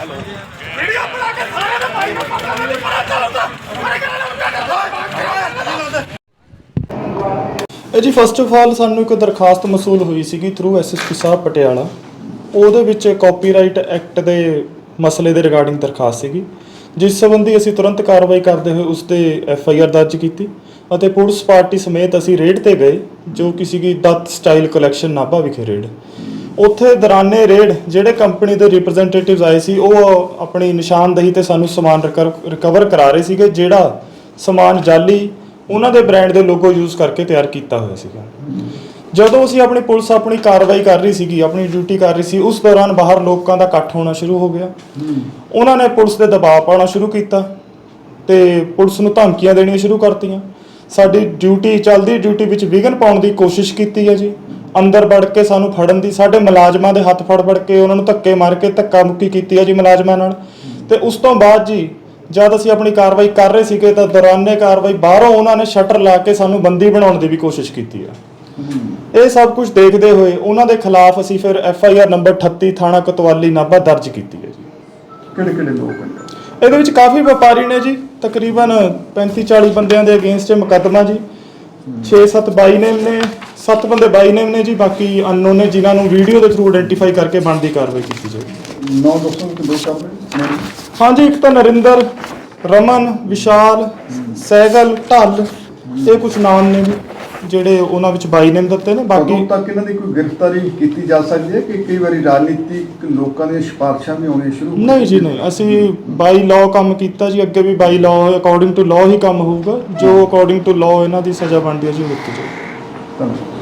Hello video ਬਣਾ ਕੇ ਸਾਰੇ ਦੇ ਭਾਈ ਨੂੰ ਪਤਾ ਨਹੀਂ ਪਤਾ ਚੱਲਦਾ ਮੇਰੇ ਕਹਿੰਦਾ ਇਹ ਜੀ ਫਸਟ ਆਫ ਆਲ ਸਾਨੂੰ ਇੱਕ ਦਰਖਾਸਤ ਮਸੂਲ ਹੋਈ ਸੀਗੀ ਥਰੂ ਐਸਐਸਪੀ ਸਾਹਿਬ ਪਟਿਆਲਾ। ਉਹਦੇ ਵਿੱਚ ਕਾਪੀਰਾਈਟ ਐਕਟ ਦੇ ਮਸਲੇ ਦੇ ਰਿਗਾਰਡਿੰਗ ਦਰਖਾਸਤ ਸੀਗੀ। ਜਿਸ ਸੰਬੰਧੀ ਅਸੀਂ ਤੁਰੰਤ ਕਾਰਵਾਈ ਕਰਦੇ ਹੋਏ ਉਸ ਤੇ ਐਫ ਆਈ ਆਰ ਦਰਜ ਕੀਤੀ ਅਤੇ ਪੁਲਿਸ ਪਾਰਟੀ ਸਮੇਤ ਅਸੀਂ ਰੇਡ ਤੇ ਗਏ, ਜੋ ਕਿ ਸੀਗੀ ਦੱਤ ਸਟਾਈਲ ਕਲੈਕਸ਼ਨ ਨਾਭਾ ਵਿਖੇ ਰੇਡ ਉੱਥੇ ਦੌਰਾਨੇ ਰੇਡ ਜਿਹੜੇ ਕੰਪਨੀ ਦੇ ਰਿਪਰੈਜ਼ੈਂਟੇਟਿਵਸ ਆਏ ਸੀ, ਉਹ ਆਪਣੀ ਨਿਸ਼ਾਨਦੇਹੀ ਤੇ ਸਾਨੂੰ ਸਮਾਨ ਰਿਕਵਰ ਕਰਾ ਰਹੇ ਸੀਗੇ, ਜਿਹੜਾ ਸਮਾਨ ਜਾਲੀ ਉਹਨਾਂ ਦੇ ਬ੍ਰਾਂਡ ਦੇ ਲੋਗੋ ਯੂਜ਼ ਕਰਕੇ ਤਿਆਰ ਕੀਤਾ ਹੋਇਆ ਸੀਗਾ। ਜਦੋਂ ਅਸੀਂ ਆਪਣੀ ਪੁਲਿਸ ਆਪਣੀ ਕਾਰਵਾਈ ਕਰ ਰਹੀ ਸੀਗੀ, ਆਪਣੀ ਡਿਊਟੀ ਕਰ ਰਹੀ ਸੀ, ਉਸ ਦੌਰਾਨ ਬਾਹਰ ਲੋਕਾਂ ਦਾ ਇਕੱਠ ਹੋਣਾ ਸ਼ੁਰੂ ਹੋ ਗਿਆ। ਉਹਨਾਂ ਨੇ ਪੁਲਿਸ ਦੇ ਦਬਾਅ ਪਾਉਣਾ ਸ਼ੁਰੂ ਕੀਤਾ ਤੇ ਪੁਲਿਸ ਨੂੰ ਧਮਕੀਆਂ ਦੇਣੀਆਂ ਸ਼ੁਰੂ ਕਰਤੀਆਂ। ਸਾਡੀ ਡਿਊਟੀ ਚੱਲਦੀ ਡਿਊਟੀ ਵਿੱਚ ਵਿਘਨ ਪਾਉਣ ਦੀ ਕੋਸ਼ਿਸ਼ ਕੀਤੀ ਹੈ ਜੀ। ਅੰਦਰ ਵੜ ਕੇ ਸਾਨੂੰ ਫੜਨ ਦੀ, ਸਾਡੇ ਮੁਲਾਜ਼ਮਾਂ ਦੇ ਹੱਥ ਫੜ ਫੜ ਕੇ ਉਹਨਾਂ ਨੂੰ ਧੱਕੇ ਮਾਰ ਕੇ ਧੱਕਾ ਮੁੱਕੀ ਕੀਤੀ ਹੈ ਜੀ ਮੁਲਾਜ਼ਮਾਂ ਨਾਲ। ਤੇ ਉਸ ਤੋਂ ਬਾਅਦ ਜੀ ਜਦ ਅਸੀਂ ਆਪਣੀ ਕਾਰਵਾਈ ਕਰ ਰਹੇ ਸੀਗੇ ਤਾਂ ਦੌਰਾਨੇ ਕਾਰਵਾਈ ਬਾਹਰੋਂ ਉਹਨਾਂ ਨੇ ਸ਼ਟਰ ਲਾ ਕੇ ਸਾਨੂੰ ਬੰਦੀ ਬਣਾਉਣ ਦੀ ਵੀ ਕੋਸ਼ਿਸ਼ ਕੀਤੀ ਹੈ ਇਹ ਸਭ ਕੁਝ ਦੇਖਦੇ ਹੋਏ ਉਹਨਾਂ ਦੇ ਖਿਲਾਫ ਅਸੀਂ ਫਿਰ ਐਫ ਆਈ ਆਰ ਨੰਬਰ 38 ਥਾਣਾ ਕੋਤਵਾਲੀ ਨਾਭਾ ਦਰਜ ਕੀਤੀ ਹੈ ਜੀ। ਕਿਹੜੇ ਕਿਹੜੇ ਲੋਕ ਹਨ ਇਹਦੇ ਵਿੱਚ ਕਾਫੀ ਵਪਾਰੀ ਨੇ ਜੀ ਤਕਰੀਬਨ 35 40 ਬੰਦਿਆਂ ਦੇ ਅਗੇਂਸਟ ਮੁਕੱਦਮਾ ਜੀ। 6-7 ਬਾਈ ਨੇਮ ਨੇ 7 ਬੰਦੇ ਬਾਈ ਨੇਮ ਨੇ ਜੀ ਬਾਕੀ ਅਨਨੋਨ ਨੇ ਜਿਨ੍ਹਾਂ ਨੂੰ ਵੀਡੀਓ ਦੇ ਥਰੂ ਆਇਡੈਂਟੀਫਾਈ ਕਰਕੇ ਬਣਦੀ ਕਾਰਵਾਈ ਕੀਤੀ ਜਾਏਗੀ ਨੌ ਦੱਸੋ ਕਿ ਦੋ ਕੰਮ ਹਾਂਜੀ ਇੱਕ ਤਾਂ ਨਰਿੰਦਰ ਰਮਨ ਵਿਸ਼ਾਲ ਸਹਿਗਲ ਢੱਲ ਇਹ ਕੁਝ ਨਾਮ ਨੇ ਜੀ ਜਿਹੜੇ ਉਹਨਾਂ ਵਿੱਚ ਬਾਈ ਨੇਮ ਦਿੱਤੇ ਨੇ ਬਾਕੀ ਬਾਕੀ ਤੱਕ ਇਹਨਾਂ ਦੀ ਕੋਈ ਗ੍ਰਿਫਤਾਰੀ ਕੀਤੀ ਜਾ ਸਕਦੀ ਹੈ ਕਿ ਕਈ ਵਾਰੀ ਰਾਜਨੀਤਿਕ ਲੋਕਾਂ ਦੀਆਂ ਸਿਫਾਰਸ਼ਾਂ ਵੀ ਆਉਣੀਆਂ ਸ਼ੁਰੂ ਹੋ ਨਹੀਂ ਜੀ ਨਹੀਂ। ਅਸੀਂ ਬਾਈ ਲਾਅ ਕੰਮ ਕੀਤਾ ਜੀ ਅੱਗੇ ਵੀ by law according to law ਹੀ ਕੰਮ ਹੋਊਗਾ। ਜੋ ਅਕੋਰਡਿੰਗ ਟੂ ਲਾਅ ਇਹਨਾਂ ਦੀ ਸਜ਼ਾ ਬਣਦੀ ਹੈ ਜੀ ਉਹ ਦਿੱਤੀ ਜਾਊਗੀ। ਧੰਨਵਾਦ।